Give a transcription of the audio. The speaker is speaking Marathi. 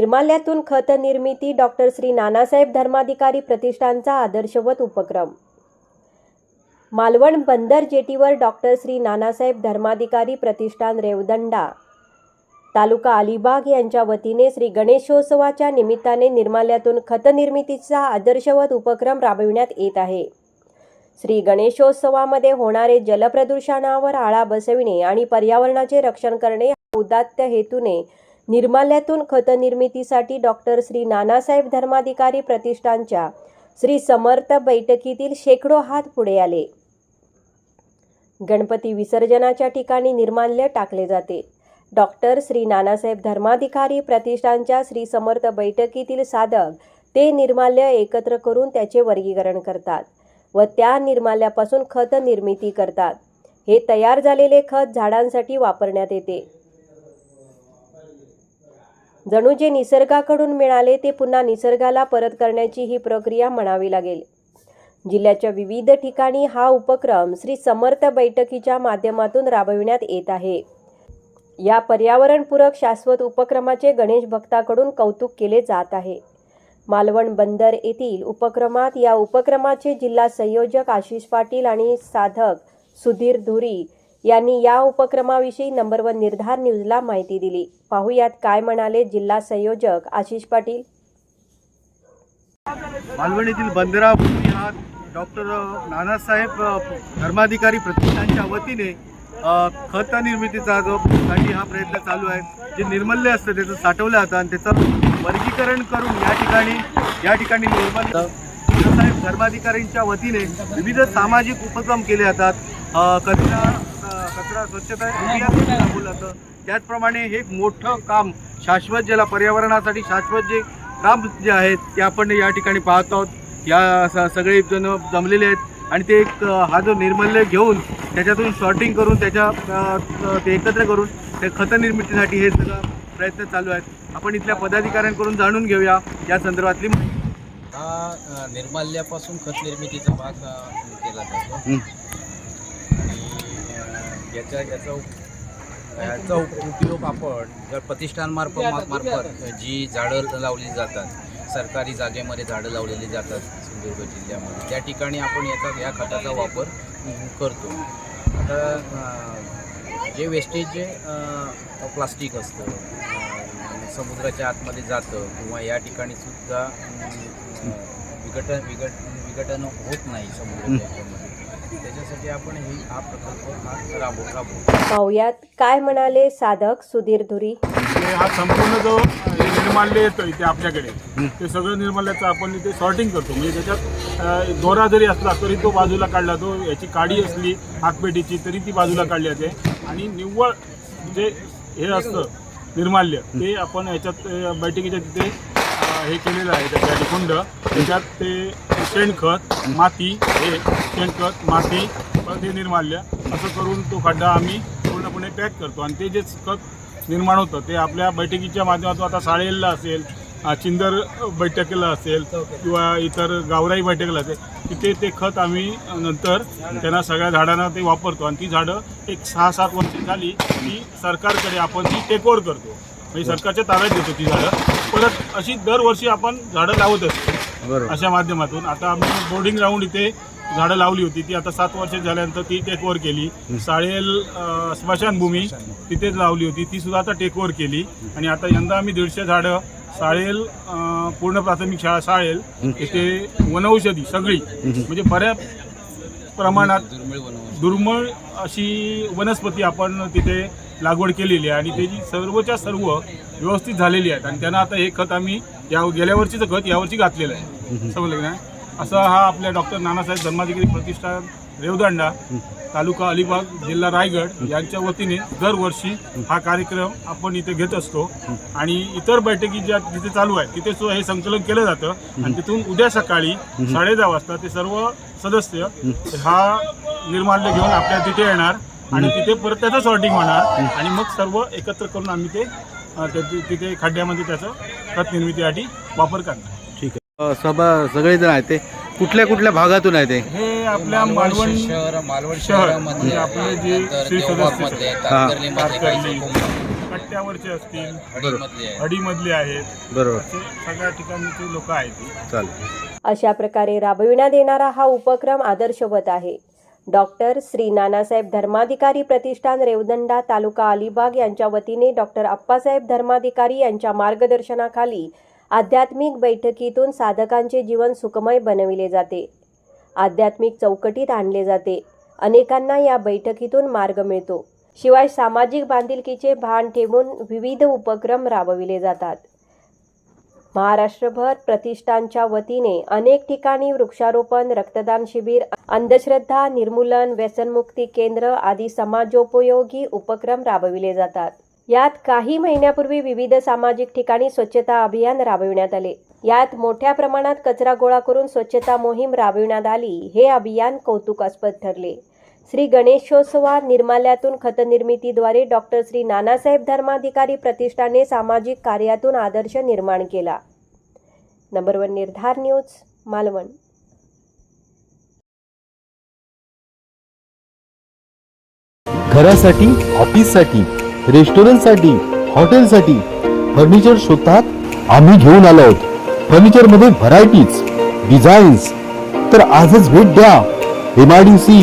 निर्माल्यातून खत निर्मिती डॉक्टर श्री नानासाहेब धर्माधिकारी प्रतिष्ठानचा आदर्शवत उपक्रम. मालवण बंदर जेटीवर डॉक्टर श्री नानासाहेब धर्माधिकारी प्रतिष्ठान रेवदंडा. तालुका अलिबाग यांच्या वतीने श्री गणेशोत्सवाच्या निमित्ताने निर्माल्यातून खत निर्मितीचा आदर्शवत उपक्रम राबविण्यात येत आहे. श्री गणेशोत्सवामध्ये होणारे जलप्रदूषणावर आळा बसविणे आणि पर्यावरणाचे रक्षण करणे उदात्त हेतूने निर्माल्यातून खतनिर्मितीसाठी डॉक्टर श्री नानासाहेब धर्माधिकारी प्रतिष्ठानच्या श्री समर्थ बैठकीतील शेकडो हात पुढे आले. गणपती विसर्जनाच्या ठिकाणी निर्माल्य टाकले जाते. डॉक्टर श्री नानासाहेब धर्माधिकारी प्रतिष्ठानच्या श्री समर्थ बैठकीतील साधक ते निर्माल्य एकत्र करून त्याचे वर्गीकरण करतात व त्या निर्माल्यापासून खत निर्मिती करतात. हे तयार झालेले खत झाडांसाठी वापरण्यात येते. जणू जे निसर्गाकडून मिळाले ते पुन्हा निसर्गाला परत करण्याची ही प्रक्रिया म्हणावी लागेल. जिल्ह्याच्या विविध ठिकाणी हा उपक्रम श्री समर्थ बैठकीच्या माध्यमातून राबविण्यात येत आहे. या पर्यावरणपूरक शाश्वत उपक्रमाचे गणेश भक्ताकडून कौतुक केले जात आहे. मालवण बंदर येथील उपक्रमात या उपक्रमाचे जिल्हा संयोजक आशिष पाटील आणि साधक सुधीर धुरी यांनी या उपक्रमाविषयी नंबर वन निर्धार न्यूजला माहिती दिली. पाहुयात काय म्हणाले जिल्हा संयोजक आशिष पाटील. मालवणीतील बंदरा हा डॉक्टर नानासाहेब धर्माधिकारी प्रतिष्ठानच्या वतीने खत निर्मितीचा जो साठी हा प्रयत्न चालू आहे जे निर्मल्य असतं त्याचं साठवलं जातं आणि त्याचं वर्गीकरण करून या ठिकाणी या ठिकाणी निर्मल नानासाहेब धर्माधिकारींच्या वतीने विविध सामाजिक उपक्रम केले जातात. कचरा कचरा स्वच्छता अभियान त्याचप्रमाणे हे एक मोठं काम शाश्वत ज्याला पर्यावरणासाठी शाश्वत जे काम जे आहेत ते आपण या ठिकाणी पाहत आहोत. या सगळे जण जमलेले आहेत. आणि ते एक हा जो निर्मल्य घेऊन त्याच्यातून शॉर्टिंग करून त्याच्या ते एकत्र करून ते खत निर्मितीसाठी हे सगळं प्रयत्न चालू आहेत. आपण इथल्या पदाधिकाऱ्यांकडून जाणून घेऊया या संदर्भातली हा निर्माल्यापासून खत निर्मितीचा भाग केला जातो. याच्या याचा याचा उप- उपयोग आपण जर प्रतिष्ठानमार्फत मार्फत जी झाडं लावली जातात सरकारी जागेमध्ये झाडं लावलेली जातात सिंधुदुर्ग जिल्ह्यामध्ये त्या ठिकाणी आपण याचा या खताचा वापर करतो. आता जे वेस्टेज जे प्लास्टिक असतं समुद्राच्या आतमध्ये जातं किंवा या ठिकाणी सुद्धा विघटन विघट विघटन होत नाही समुद्राच्या याच्यामध्ये त्याच्यासाठी आपण ही हा प्रकल्प राबव राबवतो पाहुयात. काय म्हणाले साधक सुधीर धुरी? म्हणजे हा संपूर्ण जो निर्माल्य येतं इथे आपल्याकडे ते सगळं निर्माल्याचं आपण इथे सॉर्टिंग करतो. म्हणजे त्याच्यात दोरा जरी असला तरी तो बाजूला काढला तो याची काडी असली हातपेटीची तरी ती बाजूला काढली जाते. आणि निव्वळ जे हे असतं निर्माल्य ते आपण याच्यात बैठकीच्या तिथे हे केलेलं आहे त्याच्या कुंड त्याच्यात ते शेणखत माती हे शेणखत माती परत हे निर्माल्य. असं करून तो खड्डा आम्ही पूर्णपणे पॅक करतो. आणि ते जे खत निर्माण होतं ते आपल्या बैठकीच्या माध्यमातून आता साळेलला असेल चिंदर बैठकीला असेल किंवा इतर गावराई बैठकीला असेल तिथे ते खत आम्ही नंतर त्यांना सगळ्या झाडांना ते वापरतो. आणि ती झाडं एक सहा सात वर्ष झाली की सरकारकडे आपण ती टेकओवर करतो. म्हणजे सरकारच्या ताब्यात देतो ती झाडं. परत अशी दरवर्षी आपण झाडं लावत असतो. बरोबर. अशा माध्यमातून. आता आम्ही बोर्डिंग राऊंड इथे झाडं लावली होती. ती आता सात वर्ष झाल्यानंतर ती टेक ओव्हर केली. साळेल स्मशानभूमी तिथेच लावली होती. ती सुद्धा आता टेक ओव्हर केली. आणि आता यंदा आम्ही दीडशे झाडं साळेल पूर्ण प्राथमिक शाळा साळेल इथे वनौषधी सगळी. म्हणजे बऱ्या प्रमाणात दुर्मिळ अशी वनस्पती आपण तिथे लागवड केलेली आहे आणि त्याची सर्वच्या सर्व व्यवस्थित झालेली आहेत. आणि त्यांना आता हे खत आम्ही या गेल्या वर्षीचं खत यावर्षी घातलेलं आहे. समजलं की नाही? असा हा आपल्या डॉक्टर नानासाहेब धर्माधिकारी प्रतिष्ठान रेवदंडा तालुका अलिबाग जिल्हा रायगड यांच्या वतीने दरवर्षी हा कार्यक्रम आपण इथे घेत असतो. आणि इतर बैठकी ज्या तिथे चालू आहे तिथे सुद्धा हे संकलन केलं जातं. आणि तिथून उद्या सकाळी साडे दहा वाजता ते सर्व सदस्य हा निर्माल्य घेऊन आपल्या तिथे येणार. आणि तिथे परत त्याचं सॉर्टिंग होणार. आणि मग सर्व एकत्र करून आम्ही ते अ, तिथे खड्ड्यामध्ये त्याचं खत निर्मितीसाठी वापर करणार. ठीक आहे. सभा सगळेजण आहेत ते. कुठल्या कुठल्या भागातून आहे ते? हे आपल्या मालवण शहर मालवण शहर म्हणजे आपले जे नंतर श्री देवबागमधले सदस्य तारकर्लीमधले काही तारकर्ली, लोकं पट्ट्यावरचे असतील अडीमधले आहे अडीमधले आहेत. बरोबर. असे सगळ्या ठिकाणचे लोक आहेत. चालेल. अशा प्रकारे राबविण्यात येणारा हा उपक्रम आदर्शवत आहे. डॉक्टर श्री नानासाहेब धर्माधिकारी प्रतिष्ठान रेवदंडा तालुका अलिबाग यांच्या वतीने डॉक्टर अप्पासाहेब धर्माधिकारी यांच्या मार्गदर्शनाखाली आध्यात्मिक बैठकीतून साधकांचे जीवन सुखमय बनविले जाते. आध्यात्मिक चौकटीत आणले जाते. अनेकांना या बैठकीतून मार्ग मिळतो. शिवाय सामाजिक बांधिलकीचे भान ठेवून विविध उपक्रम राबविले जातात. महाराष्ट्रभर प्रतिष्ठानच्या वतीने अनेक ठिकाणी वृक्षारोपण रक्तदान शिबिर अंधश्रद्धा निर्मूलन व्यसनमुक्ती केंद्र आदी समाजोपयोगी उपक्रम राबविले जातात. यात काही महिन्यापूर्वी विविध सामाजिक ठिकाणी स्वच्छता अभियान राबविण्यात आले. यात मोठ्या प्रमाणात कचरा गोळा करून स्वच्छता मोहीम राबविण्यात आली. हे अभियान कौतुकास्पद ठरले. श्री गणेशोत्सवा निर्माल्यातून खतनिर्मितीद्वारे डॉक्टर श्री नानासाहेब धर्माधिकारी प्रतिष्ठाने सामाजिक कार्यातून आदर्श निर्माण केला. नंबर वन निर्धार न्यूज मालवण. घरासाठी ऑफिससाठी रेस्टॉरंटसाठी हॉटेलसाठी फर्निचर शोधतात आम्ही घेऊन आलो आहोत. फर्निचरमध्ये व्हरायटीज डिझाईन्स तर आजच भेट द्या. एमआयडीसी